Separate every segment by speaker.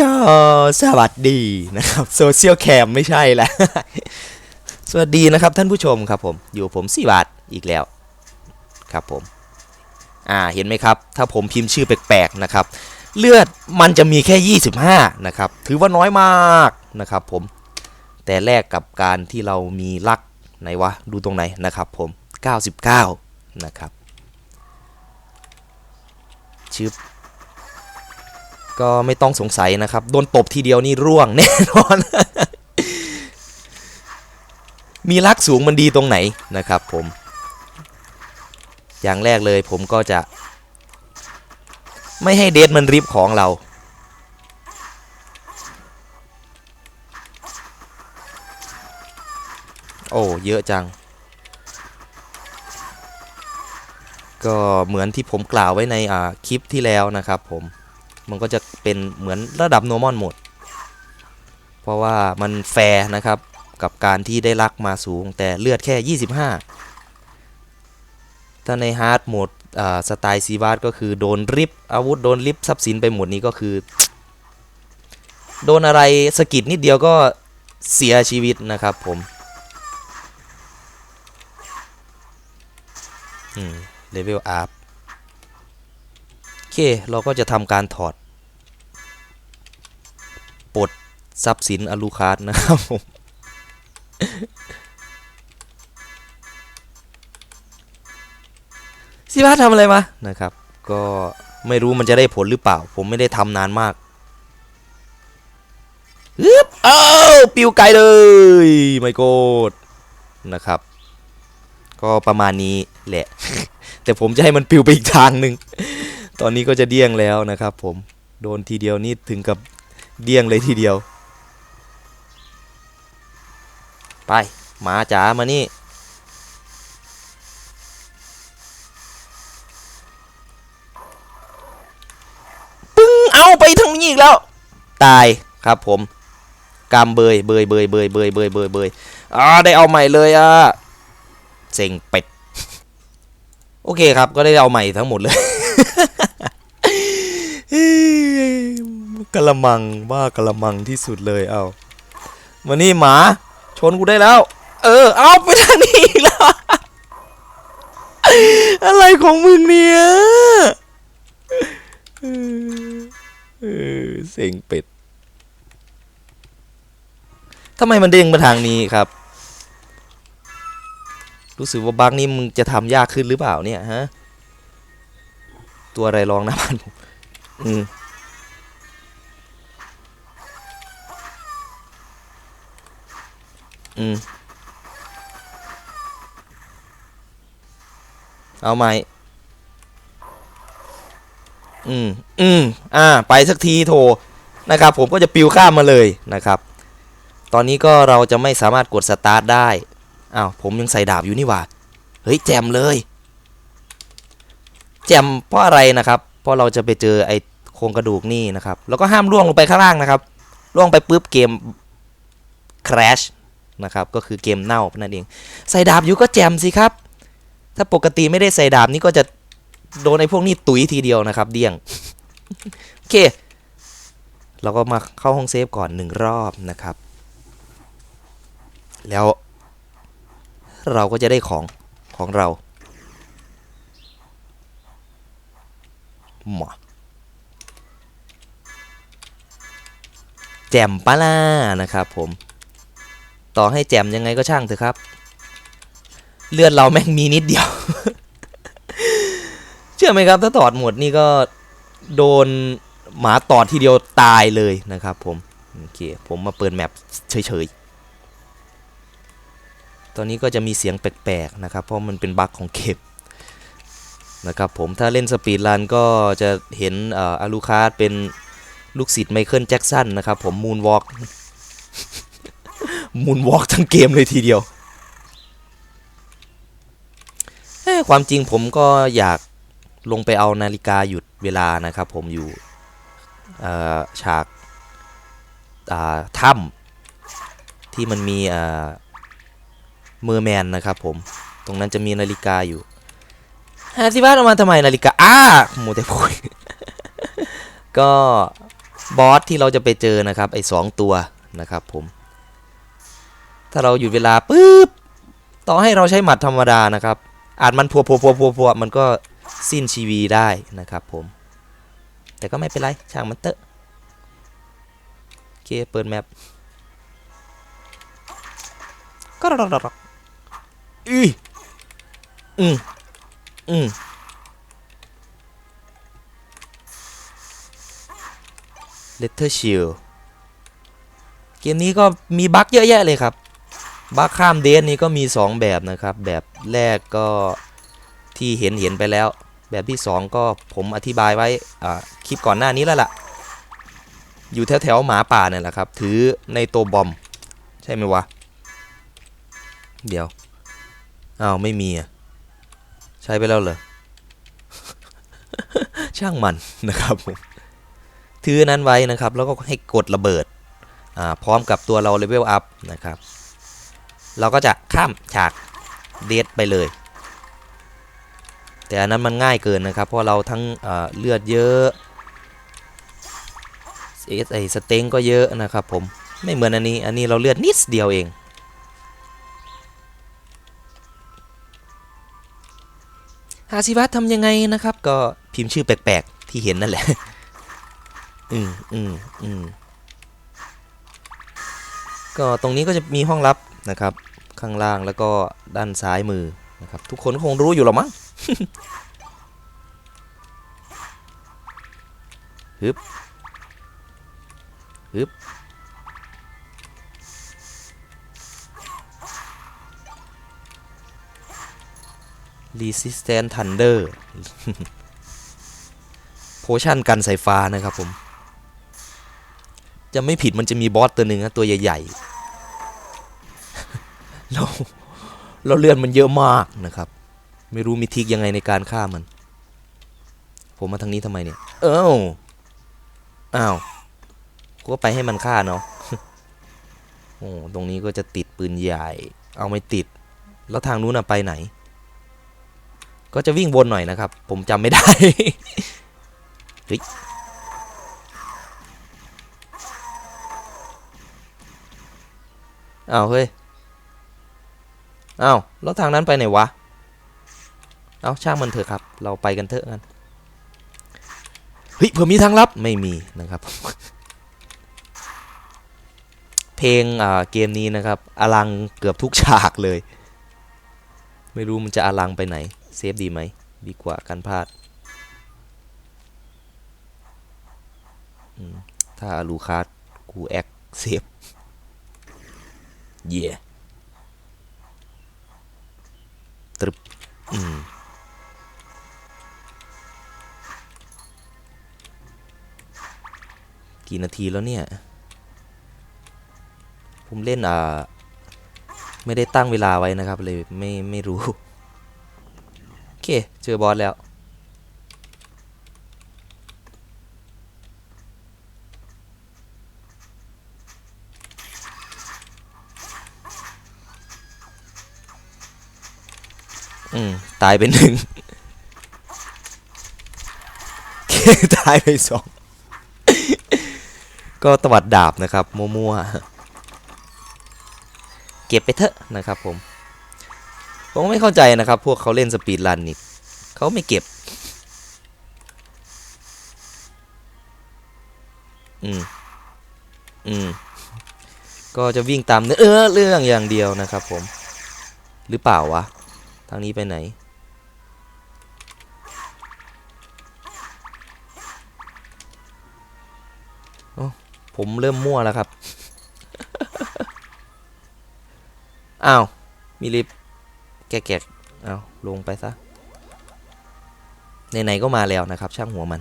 Speaker 1: ก็สวัสดีนะครับโซเชียลแคมไม่ใช่แหละสวัสดีนะครับท่านผู้ชมครับผมอยู่ผมสี่บาทอีกแล้วครับผมอ่าเห็นไหมครับ ถ้าผมพิมพ์ชื่อแปลกๆนะครับ เลือดมันจะมีแค่ 25 นะครับ ถือว่าน้อยมากนะครับผมแต่แลกกับการที่เรามีลักไหนวะดูตรงไหนนะครับผม 99 นะครับชึบ ก็ไม่ต้องสงสัยนะครับ โดนตบทีเดียวนี่ร่วงแน่นอน มีลักสูงมันดีตรงไหนนะครับผม อย่างแรกเลยผมก็จะ ไม่ให้เดทมันริบของเรา โอ้เยอะจัง ก็เหมือนที่ผมกล่าวไว้ในคลิปที่แล้วนะครับผม มันก็จะเป็นเหมือนระดับ normal หมด เพราะว่ามันแฟร์นะครับ กับการที่ได้ลักมาสูงแต่เลือดแค่ 25 ถ้าในฮาร์ดโหมดสไตล์ซีบาร์ก็คือโดนริบอาวุธโดนริบทรัพย์สินไปหมดนี้ก็คือ โดนอะไรสกิดนิดเดียวก็เสียชีวิตนะครับผมอืมเลเวลอัพ เคเราก็จะทำการถอดปลดทรัพย์สินอลูคาร์ดนะครับผมสิบ้าทำอะไรมา นะครับ ก็ไม่รู้มันจะได้ผลหรือเปล่า ผมไม่ได้ทำนานมากฮึบเอ้าปิวไกลเลย ไม่โกดนะครับ ก็ประมาณนี้แหละ แต่ผมจะให้มันปิวไปอีกทางหนึ่ง ตอนนี้ก็จะเดี้ยงแล้วนะครับ ผมโดนทีเดียวนี่ถึงกับเดี้ยงเลยทีเดียว ไปหมาจ๋ามานี่ปึ้งเอาไปทางนี้อีกแล้ว ตายครับผมกำเบยเบยเบยเบยเบยเบยเบยเบยอ่าได้เอาใหม่เลยอะเซ็งเป็ด โอเคครับก็ได้เอาใหม่ทั้งหมดเลย กะละมังบ้ากะละมังที่สุดเลยเอามานี่หมา ชนกูได้แล้ว เออ เอาไปทางนี้แล้ว อะไรของมึงเนี่ยเออเซ็งเป็ดทำไมมันเด้งมาทางนี้ครับ รู้สึกว่าบักนี้มึงจะทำยากขึ้นหรือเปล่าเนี่ยฮะ ตัวอะไรรองน้าบ้านผมอืม อืม เอาใหม่ อืม อืม อ่า ไปสักทีโถนะครับ ผมก็จะปิวข้ามมาเลยนะครับ ตอนนี้ก็เราจะไม่สามารถกดสตาร์ทได้ อ้าว ผมยังใส่ดาบอยู่นี่หว่า เฮ้ย แจมเลย แจมเพราะอะไรนะครับ เพราะเราจะไปเจอไอ้โครงกระดูกนี่นะครับ แล้วก็ห้ามล่วงลงไปข้างล่างนะครับ ล่วงไปปุ๊บเกม crash นะครับก็คือเกมเน่านั่นเอง ใส่ดาบอยู่ก็แจมสิครับ ถ้าปกติไม่ได้ใส่ดาบนี่ก็จะโดนไอ้พวกนี้ตุ๋ยทีเดียวนะครับ เดี่ยงโอเค เราก็มาเข้าห้องเซฟก่อนหนึ่งรอบนะครับ แล้ว เราก็จะได้ของของเราหมาแจมปะล่านะครับผม ต่อให้แจมยังไงก็ช่างเถอะครับ เลือดเราแม่งมีนิดเดียว เชื่อไหมครับ ถ้าตอดหมดนี่ก็โดนหมาตอดทีเดียวตายเลยนะครับ ผมโอเคผมมาเปิดแมปเฉยๆ ตอนนี้ก็จะมีเสียงแปลกๆนะครับ เพราะมันเป็นบั๊กของเกมนะครับผมถ้าเล่นสปีดรันก็จะเห็นอาลูคาร์ดเป็นลูกศิษย์ไมเคิลแจ็กสันนะครับผมมูนวอล์ก มูนวอล์กทั้งเกมเลยทีเดียวความจริงผมก็อยากลงไปเอานาฬิกาหยุดเวลานะครับ ผมอยู่ฉากาถ้ำที่มันมีเมอร์แมนนะครับ ผมตรงนั้นจะมีนาฬิกาอยู่ฮาซิบ้านเอามาทำไมนาฬิกาอ้าโมเตพุยก็บอสที่เราจะไปเจอนะครับไอ้สองตัวนะครับผม ถ้าเราหยุดเวลาปุ๊บต่อให้เราใช้หมัดธรรมดานะครับ อาจมันพัวพัวพัวพัวพัวมันก็สิ้นชีวีได้นะครับผม แต่ก็ไม่เป็นไรช่างมันเตอะโอเคเปิดแมปก็รอรออืออืมอืมเลตเทอร์ชิลเกมนี้ก็มีบั๊กเยอะแยะเลยครับ บั๊กข้ามเดนนี้ก็มี 2 แบบนะครับ แบบแรกก็ที่เห็นเห็นไปแล้ว แบบที่ 2 ก็ผมอธิบายไว้คลิปก่อนหน้านี้แล้วล่ะ อยู่แถวแถวๆหมาป่าเนี่ยแหละครับ ถือในตัวบอม ใช่ไหมวะ เดี๋ยวอ้าวไม่มีอะใช้ไปแล้วเหรอ ช่างมันนะครับผมถือนั้นไว้นะครับ แล้วก็ให้กดระเบิดพร้อมกับตัวเราเลเวลอัพนะครับ เราก็จะข้ามฉากเดทไปเลย แต่อันนั้นมันง่ายเกินนะครับ เพราะเราทั้งเเลือดเยอะเอสไอสเต็งก็เยอะนะครับผมไม่เหมือนอันนี้อันนี้เราเลือดนิดเดียวเอง หาสิวัตทำยังไงนะครับ ก็พิมพ์ชื่อแปลกๆ ที่เห็นนั่นแหละ อืมอืมอืมก็ตรงนี้ก็จะมีห้องลับนะครับ ข้างล่างแล้วก็ด้านซ้ายมือนะครับ ทุกคนคงรู้อยู่หรอมั้งฮึบฮึบ Resistant Thunder โพชั่นกันสายฟ้านะครับผม จะไม่ผิดมันจะมีบอสตัวหนึ่งนะตัวใหญ่ ๆ เราเราเลือดมันเยอะมากนะครับ ไม่รู้มีทิกยังไงในการฆ่ามัน ผมมาทางนี้ทำไมเนี่ย เอ้าอ้าวก็ไปให้มันฆ่าเนาะโอ้ตรงนี้ก็จะติดปืนใหญ่ เอาไม่ติด แล้วทางนู้นน่ะไปไหน ก็จะวิ่งวนหน่อยนะครับ ผมจำไม่ได้เฮ้ยอ้าวเฮ้ย อ้าวแล้วทางนั้นไปไหนวะ เอาช่างมันเถอะครับ เราไปกันเถอะกันเฮ้ยเผื่อมีทางลับไม่มีนะครับ เพลงอ่าเกมนี้นะครับอลังเกือบทุกฉากเลย ไม่รู้มันจะอลังไปไหน เซฟดีไหมดีกว่ากันพลาดถ้าลูคาสกูแอคเซฟเย่ ตรึบอืมกี่นาทีแล้วเนี่ย ผมเล่นอ่า ไม่ได้ตั้งเวลาไว้นะครับ เลยไม่ไม่รู้ โอเค เจอบอสแล้ว อืม ตายไปหนึ่งเคตายไปสอง ก็ตวัดดาบนะครับ มั่วๆ เก็บไปเถอะนะครับผม ผมไม่เข้าใจนะครับ พวกเขาเล่นสปีดรันนี่เขาไม่เก็บ อืม อืม ก็จะวิ่งตามเนื้อเรื่องอย่างเดียวนะครับผม หรือเปล่าวะ ทางนี้ไปไหนอผมเริ่มมั่วแล้วครับ อ้าว มีลิฟต์แกะๆเอาลงไปซะไหนๆก็มาแล้วนะครับ ช่างหัวมัน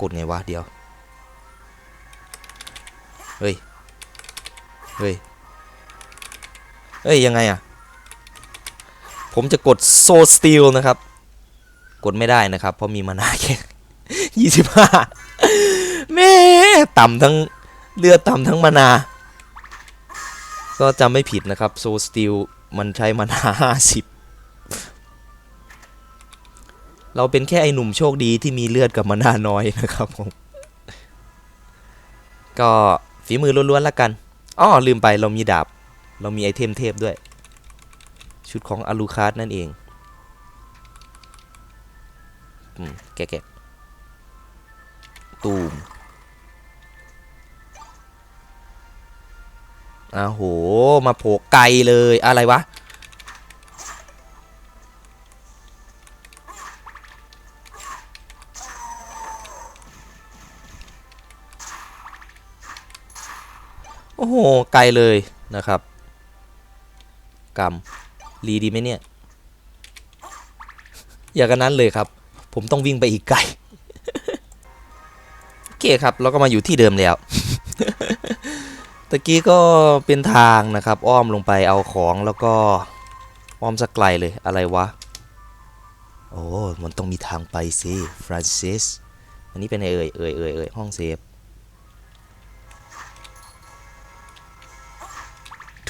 Speaker 1: กดไงวะเดี๋ยว เฮ้ย เฮ้ย เฮ้ยยังไงอะผมจะกดโซสตีลนะครับ กดไม่ได้นะครับ เพราะมีมานาแค่ยี่สิบห้าแม่ต่ำทั้งเลือดต่ำทั้งมานา ก็จำไม่ผิดนะครับโซสติลมันใช้มานาห้าสิบเราเป็นแค่ไอหนุ่มโชคดีที่มีเลือดกับมานาน้อยนะครับผม ก็ฝีมือล้วนๆแล้วกัน อ้อลืมไปเรามีดาบ เรามีไอเทมเทพด้วย ชุดของอาลูคาร์ดนั่นเองอืมแกะตูมอ้าโห มาโผล่ไกลเลยอะไรวะ โอ้โห ไกลเลยนะครับ กรรมรีดีไหมเนี่ย อย่างกันนั้นเลยครับ ผมต้องวิ่งไปอีกไกลโอเคครับเราก็มาอยู่ที่เดิมแล้วตะกี้ก็เป็นทางนะครับ อ้อมลงไปเอาของแล้วก็อ้อมสักไกลเลยอะไรวะ โอ้ มันต้องมีทางไปสิฟรานซิส อันนี้เป็นไงเอ่ยเอ่ยเอ่ยเอ่ยห้องเซฟ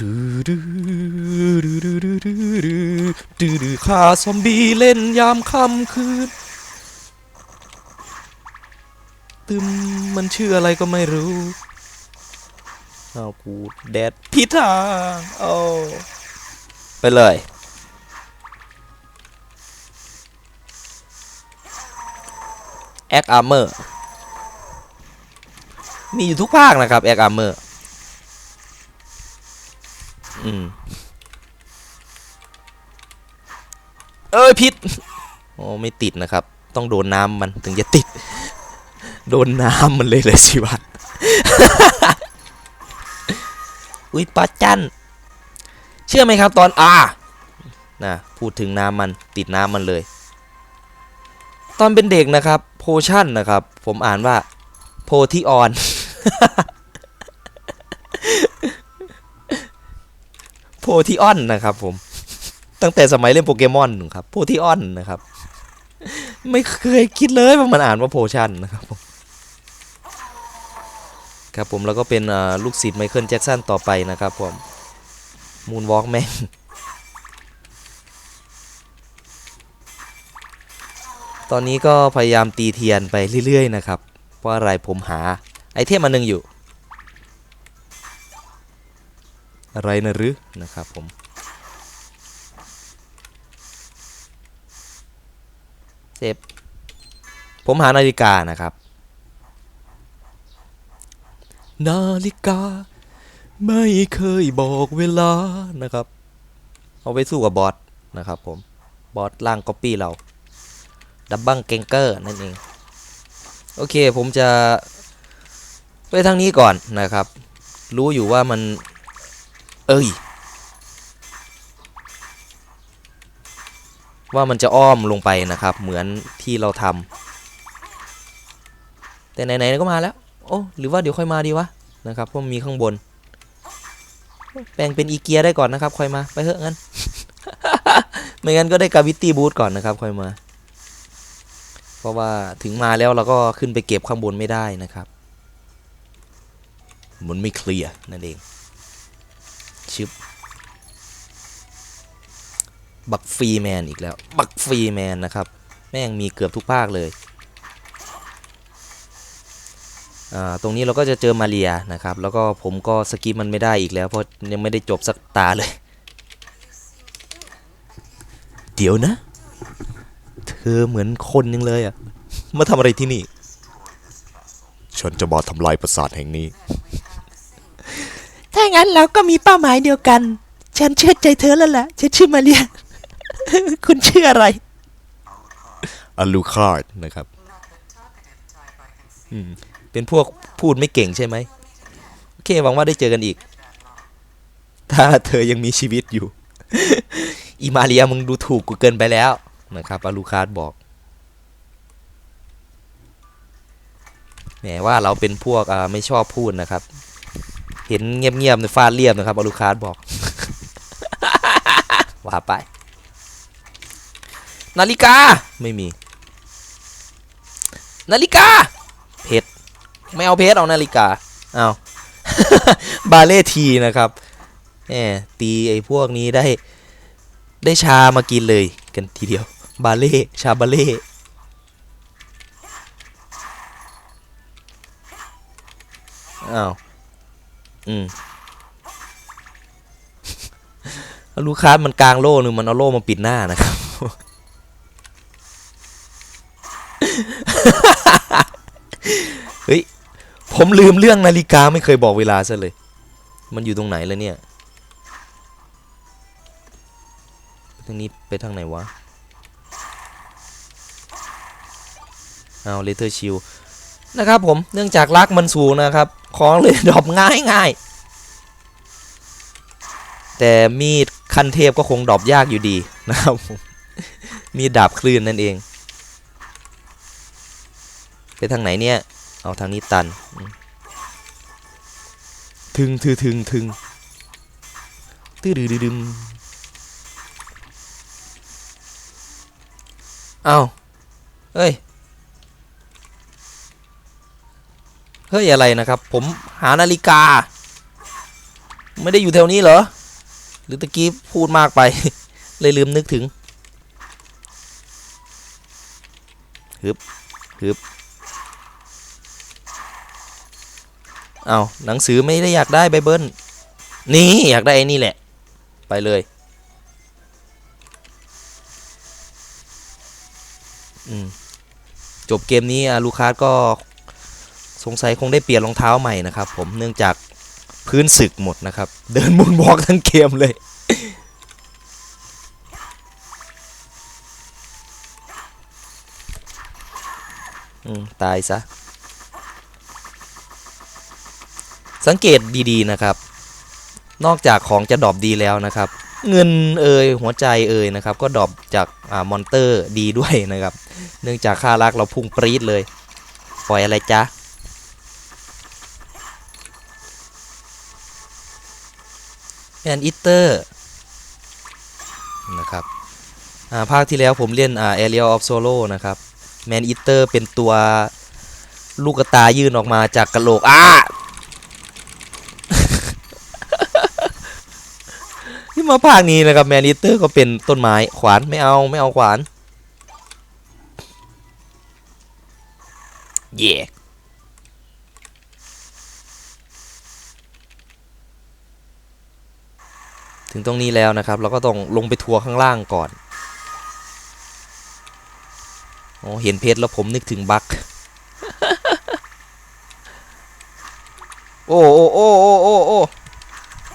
Speaker 1: ดูดูดูดูดูดูดูดูดูฆ่าซอมบี้เล่นยามค่ำคืนตึมมันชื่ออะไรก็ไม่รู้เอากูแดดพิดทางโอ้ไปเลยแอคอาร์เมอร์มีอยู่ทุกภาคนะครับแอคอาร์เมอร์ อืมเอ้ยพิษโอ้ไม่ติดนะครับ ต้องโดนน้ำมันถึงจะติด โดนน้ำมันเลยเลยสิวัตอุ้ยปลาจันเชื่อไหมครับตอนอ่านะพูดถึงน้ำมันติดน้ำมันเลย ตอนเป็นเด็กนะครับ โพชั่นนะครับ ผมอ่านว่าโพธิออน โพธิออนนะครับผม ตั้งแต่สมัยเล่นโปเกมอนครับโพธิออนนะครับ ไม่เคยคิดเลยว่ามันอ่านว่าโพชั่นนะครับผมครับผมแล้วก็เป็นลูกศิษย์ไมเคิลแจ็กสันต่อไปนะครับผมมูนวอล์กแมนตอนนี้ก็พยายามตีเทียนไปเรื่อยๆนะครับเพราะอะไรผมหาไอเทมอันหนึงอยู่ อะไรนะหรือนะครับผมเซฟผมหานาฬิกานะครับ นาฬิกา ไม่เคยบอกเวลานะครับ เอาไปสู้กับบอสนะครับผมบอสล่างก๊อปปี้เราดับบังเกงเกอร์นั่นเอง โอเคผมจะ ไปทางนี้ก่อนนะครับ รู้อยู่ว่ามัน เอ้ย ว่ามันจะอ้อมลงไปนะครับ เหมือนที่เราทำแต่ไหนๆก็มาแล้ว โอ้หรือว่าเดี๋ยวค่อยมาดีวะนะครับเพราะมีข้างบน แปลงเป็นอีเกียได้ก่อนนะครับ ค่อยมาไปเถอะงั้น ไม่งั้นก็ได้กาวิตี้บูทก่อนนะครับ ค่อยมา เพราะว่าถึงมาแล้วเราก็ขึ้นไปเก็บข้างบนไม่ได้นะครับมันไม่เคลียร์นั่นเอง ชึบบักฟรีแมนอีกแล้ว บักฟรีแมนนะครับ แม่งมีเกือบทุกภาคเลยตรงนี้เราก็จะเจอมาเรียนะครับ แล้วก็ผมก็สกิปมันไม่ได้อีกแล้ว เพราะยังไม่ได้จบสักตาเลย เดี๋ยวนะ เธอเหมือนคนนึงเลยอะมาทำอะไรที่นี่ ฉันจะมาทำลายปราสาทแห่งนี้า
Speaker 2: งั้นเราก็มีเป้าหมายเดียวกัน ฉันเชื่อใจเธอแล้วล่ะ ฉันชื่อมาเรีย คุณชื่ออะไร
Speaker 1: อลูคาร์ดนะครับอืมเป็นพวกพูดไม่เก่งใช่ไหมโอเคหวังว่าได้เจอกันอีก ถ้าเธอยังมีชีวิตอยู่ อีมาเรียมึงดูถูกกูเกินไปแล้วนะครับอลูคาร์ดบอกแหมว่าเราเป็นพวกไม่ชอบพูดนะครับ เห็นเงียบๆในฟาดเรียบนะครับอลูคาร์บอก ว่าไป นาฬิกาไม่มี นาฬิกา เพชรไม่เอาเพชรเอานาฬิกาเอาบาเล่ทีนะครับแหมตีไอ้พวกนี้ได้ ได้ชามากินเลยกันทีเดียว บาเล่ชาบาเล่อ้าว อืมลูกค้ามันกลางโล่นึงมันเอาโล่มาปิดหน้านะครับ เฮ้ย ผมลืมเรื่องนาฬิกาไม่เคยบอกเวลาซะเลย มันอยู่ตรงไหนแล้วเนี่ยทางนี้ไปทางไหนวะ เอาเลเทอร์ชิลนะครับผม เนื่องจากลักมันสูงนะครับ ของเลยดรอปง่ายง่ายแต่มีดคันเทพก็คงดรอปยากอยู่ดีนะครับมีดดาบคลื่นนั่นเอง ไปทางไหนเนี่ย เอาทางนี้ตัน ถึงถึงถึงถึงตื้อดือดือดึมเอาเฮ้ย เฮ้ยอะไรนะครับ ผมหานาฬิกา ไม่ได้อยู่แถวนี้เหรอ หรือตะกี้พูดมากไป เลยลืมนึกถึงฮึบฮึบเอาหนังสือไม่ได้อยากได้ไบเบิลนี่อยากได้ไอ้นี่แหละ ไปเลยอืมจบเกมนี้ลูคาสก็ สงสัยคงได้เปลี่ยนรองเท้าใหม่นะครับ ผมเนื่องจากพื้นสึกหมดนะครับ เดินมุนวอกทั้งเกมเลยอืมตายซะ สังเกตดีๆนะครับ นอกจากของจะดรอปดีแล้วนะครับ เงินเอ่ยหัวใจเอ่ยนะครับ ก็ดรอปจากอามอนเตอร์ดีด้วยนะครับ เนื่องจากค่ารักเราพุ่งปรี๊ดเลย ปล่อยอะไรจ๊ะ แอนอิเตอร์นะครับอ่าภาคที่แล้วผมเล่นอ่า Area of Solo นะครับแมนอิเตอร์เป็นตัวลูกตายื่นออกมาจากกระโหลกอ้าที่มาภาคนี้นะครับแมนอิเตอร์ก็เป็นต้นไม้ขวานไม่เอาไม่เอาขวานเย่ ถึงตรงนี้แล้วนะครับ เราก็ต้องลงไปทัวร์ข้างล่างก่อนโอ้เห็นเพชรแล้วผมนึกถึงบัคโอ้โอ้โอ้โอ้โอ้โอ้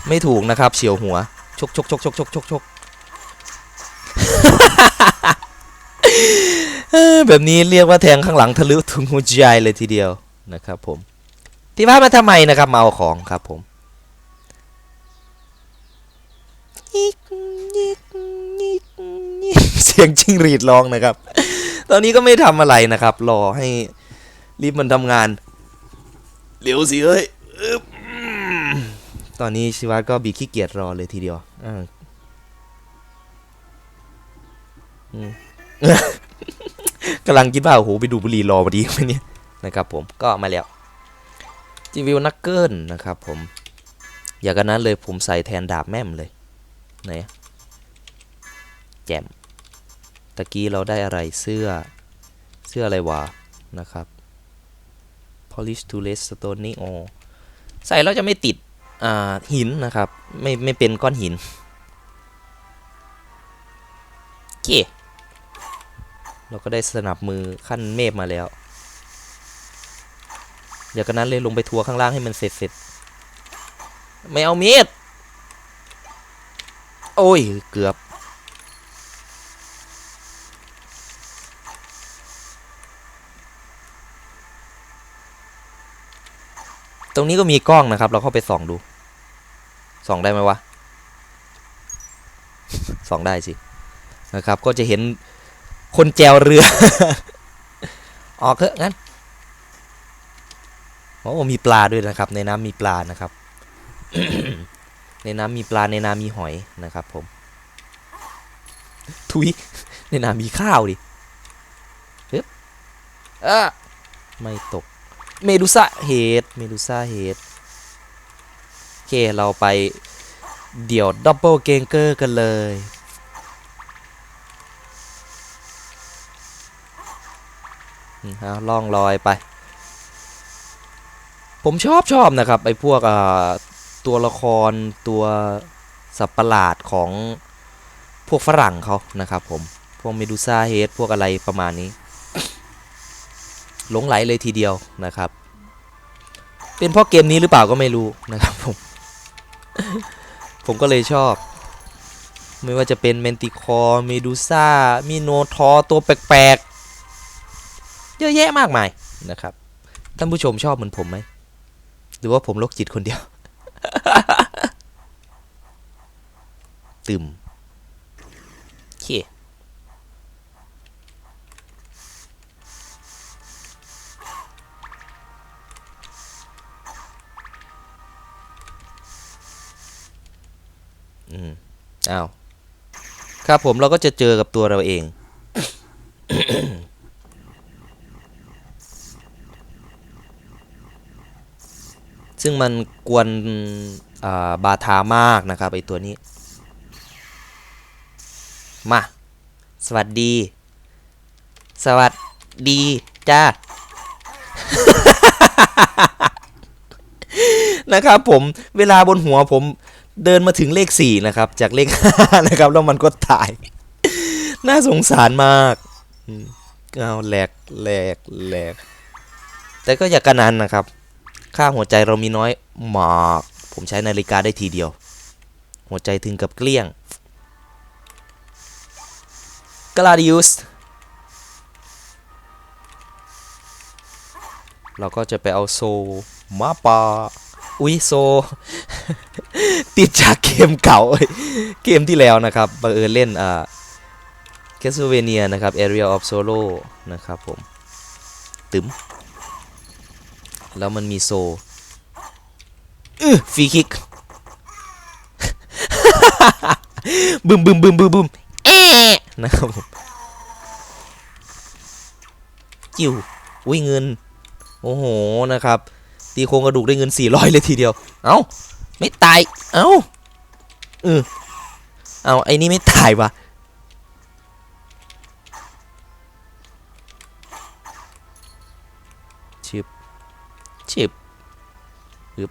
Speaker 1: ไม่ถูกนะครับเฉียวหัว ชกชกชกชกชกชกชกแบบนี้เรียกว่าแทงข้างหลังทะลุถึงหัวใจเลยทีเดียวนะครับผมพี่พามาทำไมนะครับมาเอาของครับผม เสียงจิ้งหรีดร้องนะครับ ตอนนี้ก็ไม่ทำอะไรนะครับ รอให้รีบมันทำงานเร็วสิเอ้ยตอนนี้ชิวัตก็บีขี้เกียจรอเลยทีเดียวอ่าอืมกำลังคิดว่าโอ้โหไปดูบุรีรอพอดีไหมเนี่ยนะครับ ผมก็มาแล้วจีวิวนักเกิลนะครับ ผม อย่างกันนั้นเลยผมใส่แทนดาบแม่มเลย ไหนแจมตะกี้เราได้อะไรเสื้อเสื้ออะไรวะนะครับ polish to less stone นี่โอใส่แล้วจะไม่ติดอ่าหินนะครับ ไม่ไม่เป็นก้อนหินเคเราก็ได้สนับมือขั้นเมฆมาแล้วเดี๋ยวกันนั้นเลยลงไปทัวร์ข้างล่างให้มันเสร็จเสร็จไม่เอามีด โอ้ย เกือบ ตรงนี้ก็มีกล้องนะครับ เราเข้าไปส่องดู ส่องได้ไหมวะ ส่องได้สิ นะครับ ก็จะเห็นคนแจวเรือ ออกเถอะงั้นโอ้มีปลาด้วยนะครับ ในน้ำมีปลานะครับ ในน้ำมีปลาในน้ำมีหอยนะครับผม ทุย ในน้ำมีข้าวดิเฮึบเออไม่ตก เมดูซ่าเฮดเมดูซ่าเฮดโอเค เราไปเดี่ยวดับเบิลเกงเกอร์กันเลยอืมเอาล่องลอยไป ผมชอบชอบนะครับไอ้พวกอ่า ตัวละครตัวสัตว์ประหลาดของพวกฝรั่งเขานะครับผม พวกเมดูซ่าเฮดพวกอะไรประมาณนี้หลงไหลเลยทีเดียวนะครับ เป็นเพราะเกมนี้หรือเปล่าก็ไม่รู้นะครับผม ผมก็เลยชอบ ไม่ว่าจะเป็นเมนติคอร์เมดูซ่ามีโนทอตัวแปลกๆ เยอะแยะมากมายนะครับ ท่านผู้ชมชอบเหมือนผมไหม หรือว่าผมโรคจิตคนเดียว ตึมโอเคอืมอ้าว ครับผมเราก็จะเจอกับตัวเราเอง ซึ่งมันกวนาบาทามากนะครับไอตัวนี้ มา สวัสดี สวัสดีจ้านะครับผมเวลาบนหัวผมเดินมาถึงเลข 4 นะครับ จากเลข 5 นะครับ แล้วมันก็ตาย น่าสงสารมากเอาแหลกแหลกแหลกแต่ก็อย่ากระนั้นนะครับ ค่าหัวใจเรามีน้อยมากผมใช้นาฬิกาได้ทีเดียว หัวใจถึงกับเกลี้ยงกลาดิอุสเราก็จะไปเอาโซมาปาอุ้ยโซ ติดจากเกมเก่า เกมที่แล้วนะครับบังเอิญเล่นอ่า c a s t l e v a n i a นะครับ Area of Solo นะครับผม ตึม แล้วมันมีโซอื้อฟรีคิกบึมบึมบึมบึมบึมเอ๊ะนะครับผมจิ้วอุ้ยเงิน โอ้โหนะครับ ตีโครงกระดูกได้เงิน 400 เลยทีเดียว เอ้า ไม่ตาย เอ้าเออเอาไอ้นี่ไม่ตายวะ ชิบฮึบ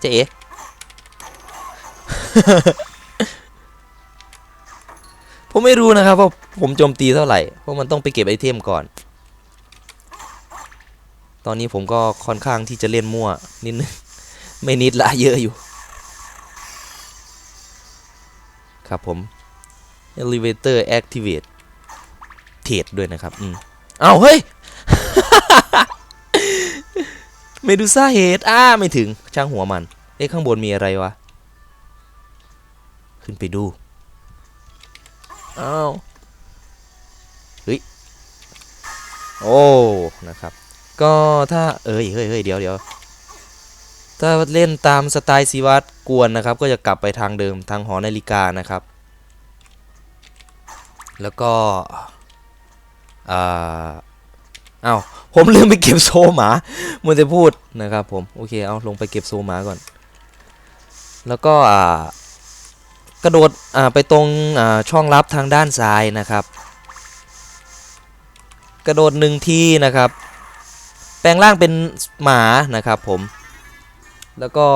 Speaker 1: เจ๊ผมไม่รู้นะครับว่าผมโจมตีเท่าไหร่ เพราะมันต้องไปเก็บไอเทมก่อน ตอนนี้ผมก็ค่อนข้างที่จะเล่นมั่วนิดนึง ไม่นิดละเยอะอยู่ ครับผม elevator activate เทรดด้วยนะครับ อืม เอาเฮ้ย เมดูซ่าเฮดอ้าไม่ถึงช่างหัวมัน เอ๊ะข้างบนมีอะไรวะ ขึ้นไปดูอ้าวเฮ้ยโอ้นะครับ ก็ถ้าเอ้ยเฮ้ยเฮ้ยเดี๋ยวเดี๋ยวถ้าเล่นตามสไตล์ซีวัตกวนนะครับ ก็จะกลับไปทางเดิมทางหอนาฬิกานะครับ แล้วก็อ่า อ้าวผมลืมไปเก็บโซหมามัวแต่พูดนะครับผมโอเคเอาลงไปเก็บโซหมาก่อน แล้วก็อ่ากระโดดอ่าไปตรงอ่าช่องลับทางด้านซ้ายนะครับ กระโดดหนึ่งทีนะครับ แปลงร่างเป็นหมานะครับผมแล้วก็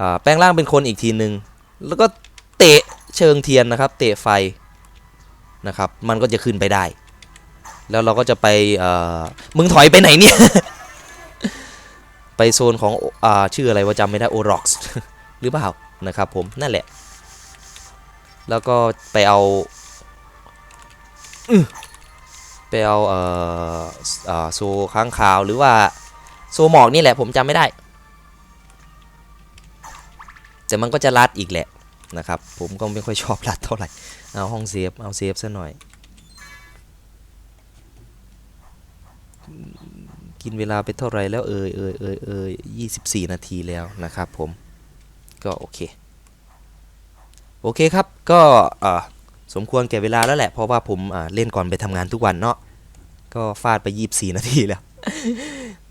Speaker 1: อ่าแปลงร่างเป็นคนอีกทีหนึ่งแล้วก็เตะเชิงเทียนนะครับ เตะไฟนะครับ มันก็จะขึ้นไปได้ แล้วเราก็จะไปมึงถอยไปไหนเนี่ย ไปโซนของอชื่ออะไรว่าจำไม่ได้โอร็อกซ์หรือเปล่านะครับผมนั่นแหละ แล้วก็ไปเอาไปเอาเอ่อเอ่อโซค้างคาวหรือว่าโซหมอกนี่แหละผมจำไม่ได้ แต่มันก็จะรัดอีกแหละนะครับ ผมก็ไม่ค่อยชอบรัดเท่าไหร่ เอาห้องเซฟเอาเซฟซะหน่อย กินเวลาไปเท่าไรแล้วเอ่ยเอ่ยเอ่ยเอ่ยยี่สิบสี่นาทีแล้วนะครับผม ก็โอเค โอเคครับ ก็สมควรแก่เวลาแล้วแหละ เพราะว่าผมเล่นก่อนไปทำงานทุกวันเนาะ ก็ฟาดไปยี่บสี่นาทีแล้ว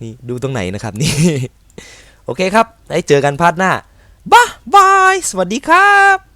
Speaker 1: นี่ดูตรงไหนนะครับนี่ โอเคครับ ได้เจอกันพาร์ทหน้าบ๊ายบาย สวัสดีครับ